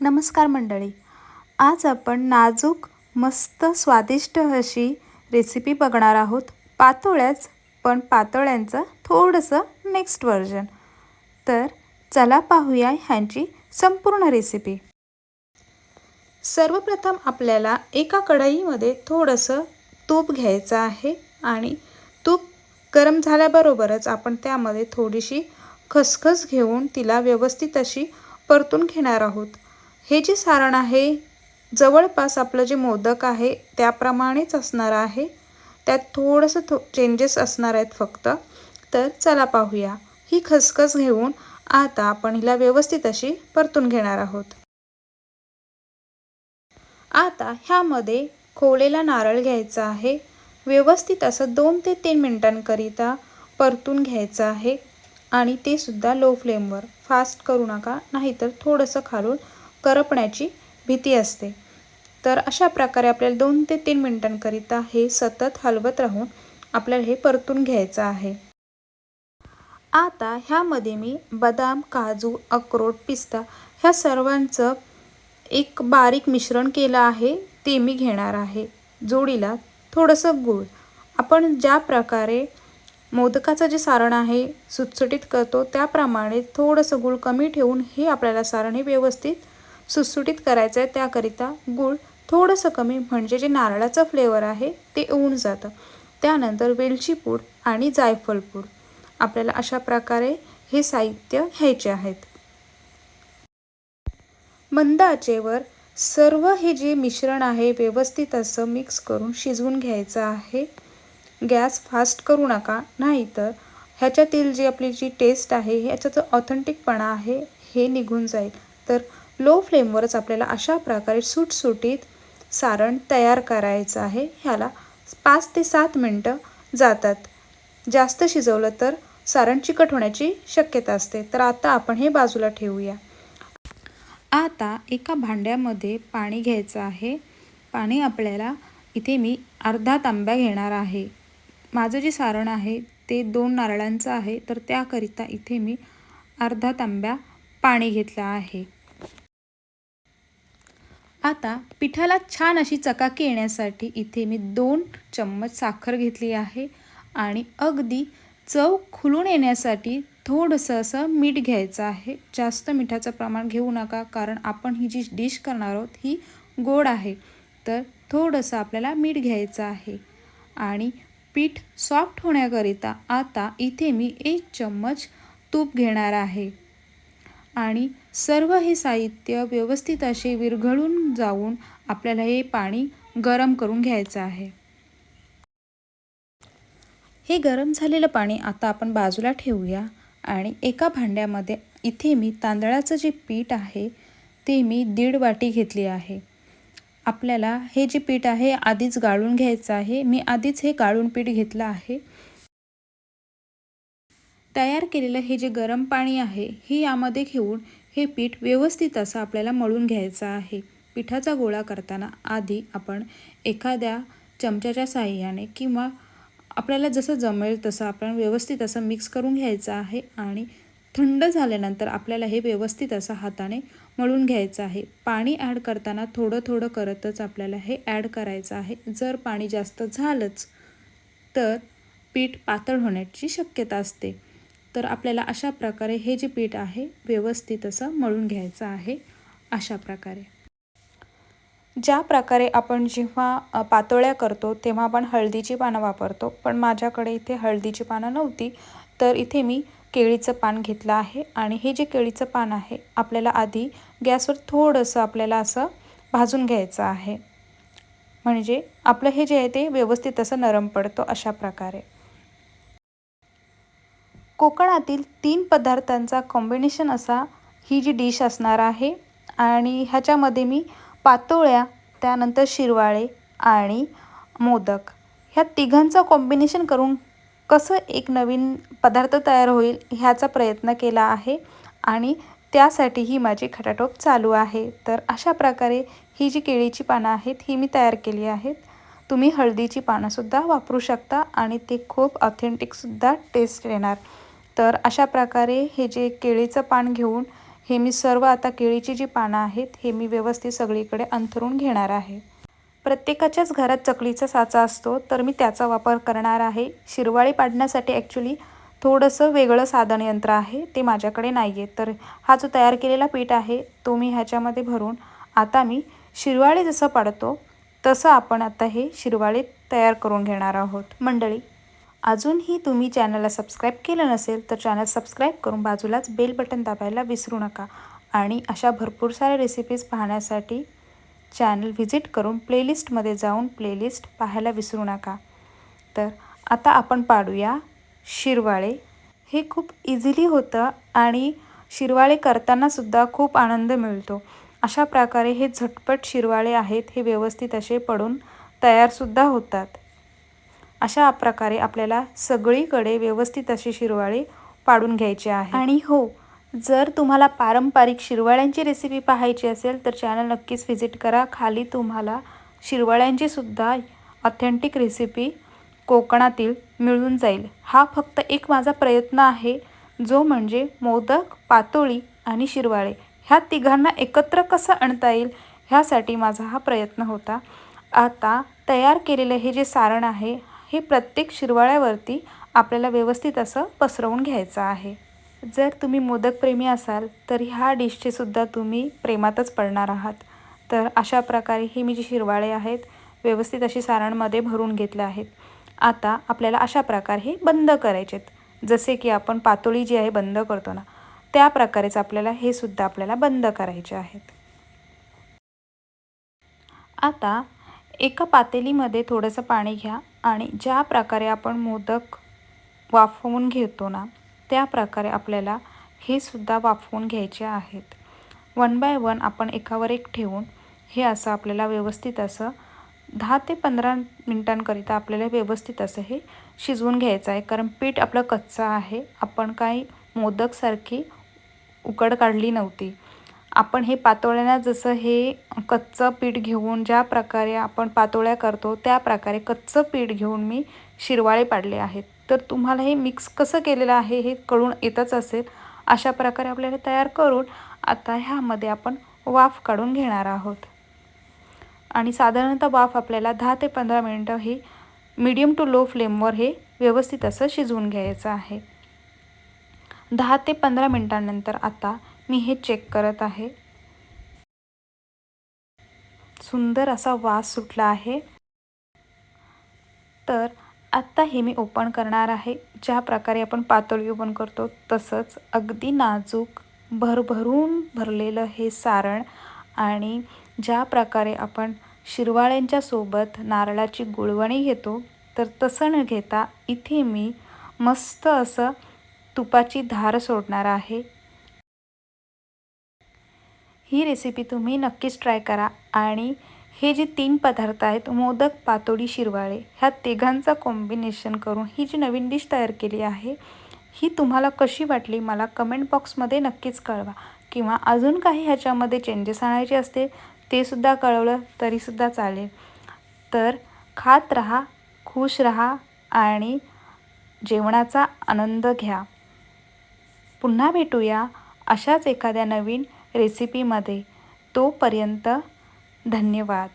नमस्कार मंडळी. आज आपण नाजूक मस्त स्वादिष्ट अशी रेसिपी बघणार आहोत. पातोळ्याच पण पातोळ्यांचं थोडंसं नेक्स्ट व्हर्जन तर चला पाहूया ह्यांची संपूर्ण रेसिपी सर्वप्रथम आपल्याला एका कढईमध्ये थोडंसं तूप घ्यायचं आहे आणि तूप गरम झाल्याबरोबरच आपण त्यामध्ये थोडीशी खसखस घेऊन तिला व्यवस्थित अशी परतून घेणार आहोत. हे जे सारण आहे जवळपास आपलं जे मोदक आहे त्याप्रमाणेच असणार आहे. त्यात थोडंसं थो चेंजेस असणार आहेत फक्त. तर चला पाहूया. ही खसखस घेऊन आता आपण हिला व्यवस्थित अशी परतून घेणार आहोत. आता ह्यामध्ये खोवलेला नारळ घ्यायचा आहे. व्यवस्थित असं दोन ते तीन मिनटांकरिता परतून घ्यायचं आहे. आणि ते सुद्धा लो फ्लेमवर फास्ट करू नका नाहीतर थोडंसं खालून करपण्याची भीती असते. तर अशा प्रकारे आपल्याला दोन ते तीन मिनटांकरिता हे सतत हलवत राहून आपल्याला हे परतून घ्यायचं आहे. आता ह्यामध्ये मी बदाम काजू अक्रोड पिस्ता ह्या सर्वांचं एक बारीक मिश्रण केलं आहे ते मी घेणार आहे. जोडीला थोडंसं गूळ. आपण ज्या प्रकारे मोदकाचं जे सारण आहे सुटसुटीत करतो त्याप्रमाणे थोडंसं गूळ कमी ठेवून हे आपल्याला सारण हे व्यवस्थित सुटसुटीत करायचं आहे त्याकरिता गूळ थोडंसं कमी म्हणजे जे नारळाचं फ्लेवर आहे ते येऊन जातं. त्यानंतर वेलची पूड आणि जायफळपूड आपल्याला अशा प्रकारे हे साहित्य घ्यायचे आहेत. मंद आचेवर सर्व हे जे मिश्रण आहे व्यवस्थित असं मिक्स करून शिजवून घ्यायचं आहे. गॅस फास्ट करू नका नाहीतर ह्याच्यातील जी आपली जी टेस्ट आहे ह्याचा जो ऑथेंटिकपणा आहे हे निघून जाईल. तर लो फ्लेमवरच आपल्याला अशा प्रकारे सुटसुटीत सारण तयार करायचं आहे. ह्याला पाच ते सात मिनटं जातात. जास्त शिजवलं तर सारण चिकट होण्याची शक्यता असते. तर आता आपण हे बाजूला ठेवूया. आता एका भांड्यामध्ये पाणी घ्यायचं आहे. पाणी आपल्याला इथे मी अर्धा तांब्या घेणार आहे. माझं जे सारण आहे ते दोन नारळांचं आहे. तर त्याकरिता इथे मी अर्धा तांब्या पाणी घेतलं आहे. आता पिठाला छान अशी चकाकी येण्यासाठी इथे मी दोन चम्मच साखर घेतली आहे आणि अगदी चव खुलून येण्यासाठी थोडंसं असं मीठ घ्यायचं आहे. जास्त मिठाचं प्रमाण घेऊ नका कारण आपण ही जी डिश करणार आहोत ही गोड आहे. तर थोडंसं आपल्याला मीठ घ्यायचं आहे. आणि पीठ सॉफ्ट होण्याकरिता आता इथे मी एक चम्मच तूप घेणार आहे. आणि सर्व हे साहित्य व्यवस्थित असे विरघळून जाऊन आपल्याला हे पाणी गरम करून घ्यायचं आहे. हे गरम झालेलं पाणी आता आपण बाजूला ठेवूया आणि एका भांड्यामध्ये इथे मी तांदळाचं जे पीठ आहे ते मी दीड वाटी घेतली आहे. आपल्याला हे जे पीठ आहे आधीच गाळून घ्यायचं आहे. मी आधीच हे गाळून पीठ घेतलं आहे. तयार केलेलं हे जे गरम पाणी आहे हे यामध्ये घेऊन हे पीठ व्यवस्थित असं आपल्याला मळून घ्यायचं आहे. पिठाचा गोळा करताना आधी आपण एखाद्या चमच्याच्या साह्याने किंवा आपल्याला जसं जमेल तसं आपण व्यवस्थित असं मिक्स करून घ्यायचं आहे आणि थंड झाल्यानंतर आपल्याला हे व्यवस्थित असं हाताने मळून घ्यायचं आहे. पाणी ॲड करताना थोडं थोडं करतच आपल्याला हे ॲड करायचं आहे. जर पाणी जास्त झालंच तर पीठ पातळ होण्याची शक्यता असते. तर आपल्याला अशा प्रकारे हे जे पीठ आहे व्यवस्थित असं मळून घ्यायचं आहे अशा प्रकारे. ज्या प्रकारे आपण जेव्हा पातोळ्या करतो तेव्हा आपण हळदीची पानं वापरतो. पण माझ्याकडे इथे हळदीची पानं नव्हती तर इथे मी केळीचं पान घेतलं आहे. आणि हे जे केळीचं पान आहे आपल्याला आधी गॅसवर थोडंसं आपल्याला असं भाजून घ्यायचं आहे. म्हणजे आपलं हे जे आहे ते व्यवस्थित असं नरम पडतो अशा प्रकारे. कोकणातील तीन पदार्थांचा कॉम्बिनेशन असा ही जी डिश असणार आहे. आणि ह्याच्यामध्ये मी पातोळ्या त्यानंतर शिरवाळे आणि मोदक. ह्या तिघांचं कॉम्बिनेशन करून कसं एक नवीन पदार्थ तयार होईल ह्याचा प्रयत्न केला आहे. आणि त्यासाठी ही माझी खटाटोप चालू आहे. तर अशा प्रकारे ही जी केळीची पानं आहेत ही मी तयार केली आहेत. तुम्ही हळदीची पानंसुद्धा वापरू शकता आणि ते खूप ऑथेंटिकसुद्धा टेस्ट येणार तर अशा प्रकारे हे जे केळीचं पान घेऊन हे मी सर्व आता केळीची जी पानं आहेत हे मी व्यवस्थित सगळीकडे अंथरून घेणार आहे. प्रत्येकाच्याच घरात चकलीचा साचा असतो तर मी त्याचा वापर करणार आहे. शिरवाळी पाडण्यासाठी ॲक्च्युली थोडंसं वेगळं साधन यंत्र आहे ते माझ्याकडे नाही आहे तर हा जो तयार केलेला पीठ आहे तो मी ह्याच्यामध्ये भरून आता मी शिरवाळे जसं पाडतो तसं आपण आता हे शिरवाळे तयार करून घेणार आहोत. मंडळी अजूनही तुम्ही चॅनलला सबस्क्राईब केलं नसेल तर चॅनल सबस्क्राईब करून बाजूलाच बेल बटन दाबायला विसरू नका आणि अशा भरपूर साऱ्या रेसिपीज पाहण्यासाठी चॅनल व्हिजिट करून प्लेलिस्टमध्ये जाऊन प्लेलिस्ट पाहायला विसरू नका. तर आता आपण पाडूया शिरवाळे. हे खूप इझिली होतं आणि शिरवाळे करतानासुद्धा खूप आनंद मिळतो. अशा प्रकारे हे झटपट शिरवाळे आहेत हे व्यवस्थित असे पडून तयारसुद्धा होतात. अशा प्रकारे आपल्याला सगळीकडे व्यवस्थित असे शिरवाळे पाडून घ्यायचे आहे. आणि हो जर तुम्हाला पारंपरिक शिरवाळ्यांची रेसिपी पाहायची असेल तर चॅनल नक्कीच व्हिजिट करा. खाली तुम्हाला शिरवाळ्यांची सुद्धा ऑथेंटिक रेसिपी कोकणातील मिळून जाईल. हा फक्त एक माझा प्रयत्न आहे जो म्हणजे मोदक पातोळी आणि शिरवाळे. ह्या तिघांना एकत्र कसं आणता येईल ह्यासाठी माझा हा प्रयत्न होता. आता तयार केलेलं हे जे सारण आहे हे प्रत्येक शिरवाळ्यावरती आपल्याला व्यवस्थित असं पसरवून घ्यायचं आहे. जर तुम्ही मोदकप्रेमी असाल तर ह्या डिशचे सुद्धा तुम्ही प्रेमातच पडणार आहात. तर अशा प्रकारे हे मी जी शिरवाळे आहेत व्यवस्थित अशी सारणमध्ये भरून घेतले आहेत. आता आपल्याला अशा प्रकारे हे बंद करायचेत. जसे की आपण पातोळी जी आहे बंद करतो ना त्या प्रकारेच आपल्याला हे सुद्धा आपल्याला बंद करायचे आहेत. आता एका पातेलीमध्ये थोडंसं पाणी घ्या. आणि ज्या प्रकारे आपण मोदक वाफवून घेतो ना त्या प्रकारे आपल्याला हे सुद्धा वाफवून घ्यायचे आहेत. वन बाय वन आपण एकावर एक ठेवून हे असं आपल्याला व्यवस्थित असं दहा ते पंधरा मिनटांकरिता आपल्याला व्यवस्थित असं हे शिजवून घ्यायचं आहे. कारण पीठ आपलं कच्चं आहे. आपण काही मोदकसारखी उकड काढली नव्हती. आपण हे पातोळ्यांना जसं हे कच्चं पीठ घेऊन ज्या प्रकारे आपण पातोळ्या करतो त्या प्रकारे कच्चं पीठ घेऊन मी शिरवाळे पाडले आहेत. तर तुम्हाला हे मिक्स कसं केलेलं आहे हे कळून येतच असेल. अशा प्रकारे आपल्याला तयार करून आता ह्यामध्ये आपण वाफ काढून घेणार आहोत. आणि साधारणतः वाफ आपल्याला दहा ते पंधरा मिनटं हे मीडियम टू लो फ्लेमवर हे व्यवस्थित असं शिजवून घ्यायचं आहे. दहा ते पंधरा मिनटांनंतर आता मी हे चेक करत आहे. सुंदर असा वास सुटला आहे. तर आत्ता हे मी ओपन करणार आहे. ज्या प्रकारे आपण पातळी ओपन करतो तसंच अगदी नाजूक भरभरून भरलेलं हे सारण आणि ज्या प्रकारे आपण शिरवाळ्यांच्या सोबत नारळाची गुळवणी घेतो तर तसं न घेता इथे मी मस्त असं तुपाची धार सोडणार आहे. ही रेसिपी तुम्ही नक्कीच ट्राय करा. आणि हे जे तीन पदार्थ आहेत मोदक पातोडी शिरवाळे ह्या तिघांचा कॉम्बिनेशन करून ही जी नवीन डिश तयार केली आहे ही तुम्हाला कशी वाटली मला कमेंट बॉक्समध्ये नक्कीच कळवा. किंवा अजून काही ह्याच्यामध्ये चेंजेस आणायचे असते ते सुद्धा कळवलं तरीसुद्धा चालेल. तर खात रहा खुश रहा आणि जेवणाचा आनंद घ्या. पुन्हा भेटूया अशाच एखाद्या नवीन रेसिपीमध्ये तोपर्यंत धन्यवाद.